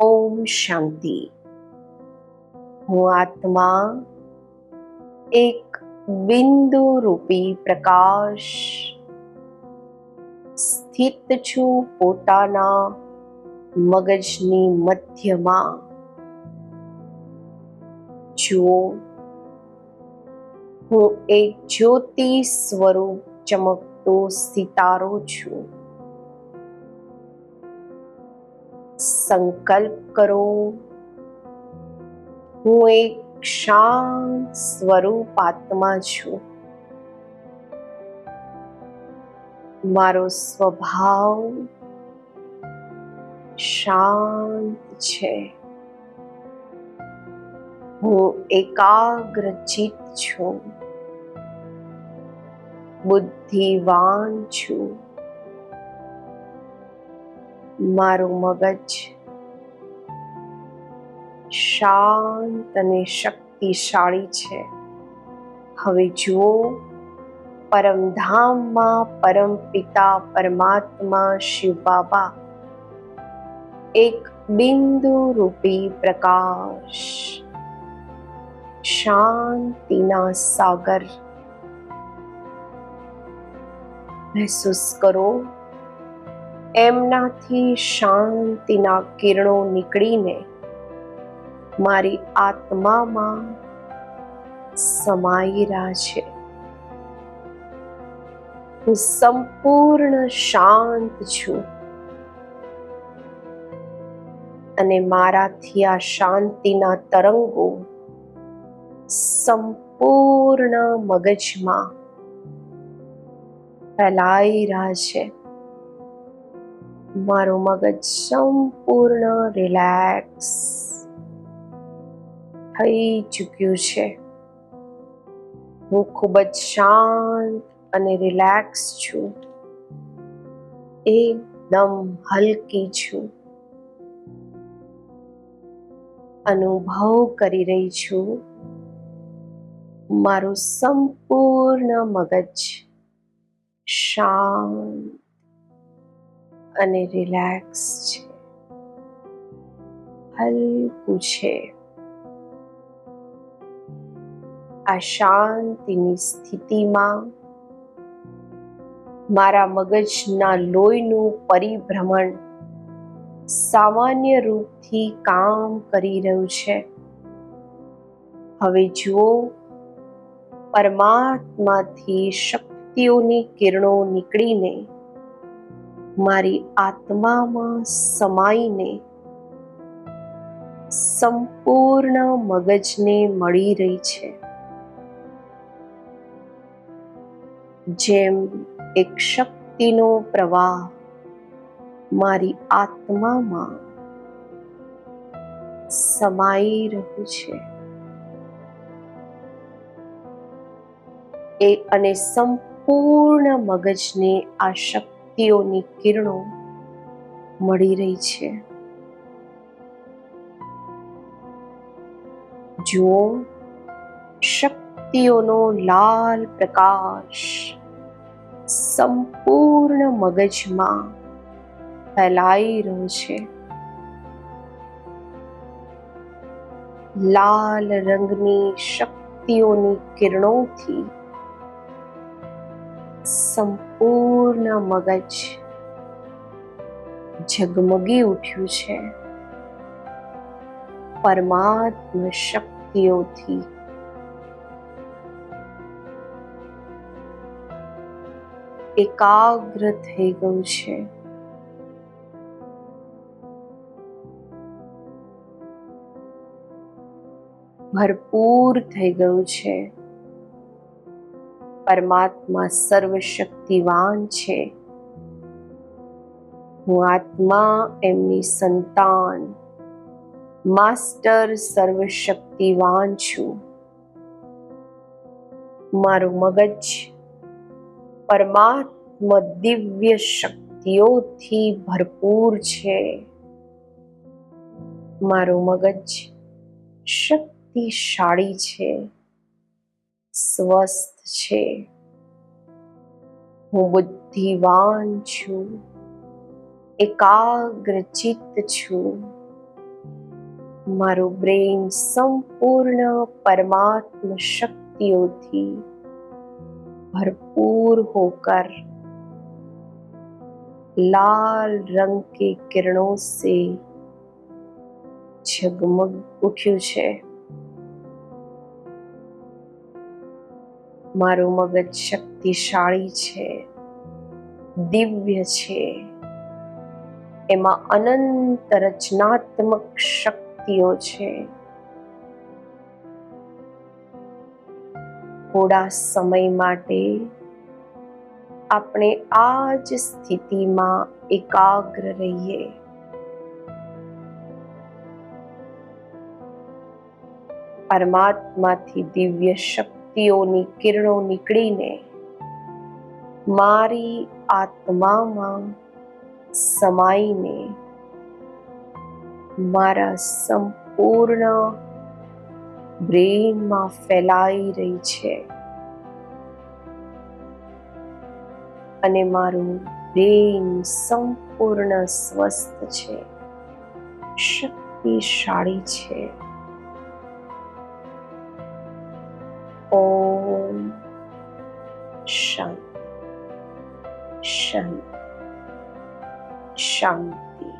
ઓમ શાંતિ. હું આત્મા એક બિંદુ રૂપી પ્રકાશ. સ્થિત છું પોતાના મગજની મધ્યમાં. જુઓ, હું એક જ્યોતિ સ્વરૂપ ચમકતો સિતારો છું. સંકલ્પ કરો. હું એક શાંત સ્વરૂપ આત્મા છું. મારો સ્વભાવ શાંત છે. હું એકાગ્ર ચિત્ત છું. બુદ્ધિવાન છું. મારું મગજ શાંત અને શક્તિશાળી છે. હવે જુઓ, પરમધામમાં પરમ પિતા પરમાત્મા શિવ બાબા એક બિંદુ રૂપી પ્રકાશ. શાંતિના સાગર. મહેસૂસ કરો, એમનાથી શાંતિના કિરણો નીકળીને મારી આત્મામાં સમાઈ છે. હું સંપૂર્ણ શાંત છું. અને મારાથી આ શાંતિના તરંગો સંપૂર્ણ મગજમાં ફેલાઈ રહ્યા છે. મારું મગજ સંપૂર્ણ રિલેક્સ થઈ ચૂક્યું છે. હું ખૂબ જ શાંત અને રિલેક્સ છું. એકદમ હલકી છું. અનુભવ કરી રહી છું. મારું સંપૂર્ણ મગજ શાંત અને રિલેક્સ છે. હલકું છે. આ શાંતિની સ્થિતિમાં મારા મગજના લોહીનું પરિભ્રમણ સામાન્ય રૂપથી કામ કરી રહ્યું છે. હવે જુઓ, પરમાત્માથી શક્તિઓની કિરણો નીકળીને મારી આત્મામાં સમાઈને સંપૂર્ણ મગજને મળી રહી છે. જેમ એક શક્તિનો પ્રવાહ મારી આત્મામાં સમાઈ રહ્યું છે. એ અને સંપૂર્ણ મગજને આ શક્તિઓની કિરણો મળી રહી છે. જુઓ, શક્તિઓનો લાલ પ્રકાશ સંપૂર્ણ મગજમાં ફેલાઈ રહ્યો છે. લાલ રંગની શક્તિઓની કિરણોથી સંપૂર્ણ મગજ ઝગમગી ઉઠ્યું છે. પરમાત્મ શક્તિઓથી એકાગ્ર થઈ ગયું છે. ભરપૂર થઈ ગયું છે. પરમાત્મા સર્વશક્તિવાન છે. હું આત્મા એમની સંતાન, માસ્ટર સર્વશક્તિવાન છું. મારું મગજ પરમાત્મ દિવ્ય શક્તિઓથી ભરપૂર છે. મારું મગજ શક્તિશાળી છે. સ્વસ્થ છે. હું બુદ્ધિવાન છું. એકાગ્રચિત છું. મારું બ્રેઇન સંપૂર્ણ પરમાત્મ શક્તિઓથી भरपूर होकर लाल रंग के किरणों से झगमग ઉઠ્યું છે મારું મગજ શક્તિશાળી છે દિવ્ય છે એમાં અનંત રચનાત્મક શક્તિઓ છે થોડા સમય માટે આપણે આ જ સ્થિતિમાં એકાગ્ર રહીએ. પરમાત્માથી દિવ્ય શક્તિઓની કિરણો નીકળીને મારી આત્મામાં સમાઈને મારા સંપૂર્ણ બ્રેઇનમાં ફેલાઈ રહી છે. અને મારું બ્રેઇન સંપૂર્ણ સ્વસ્થ છે. શક્તિશાળી છે. ઓમ શાંતિ શાંતિ શાંતિ.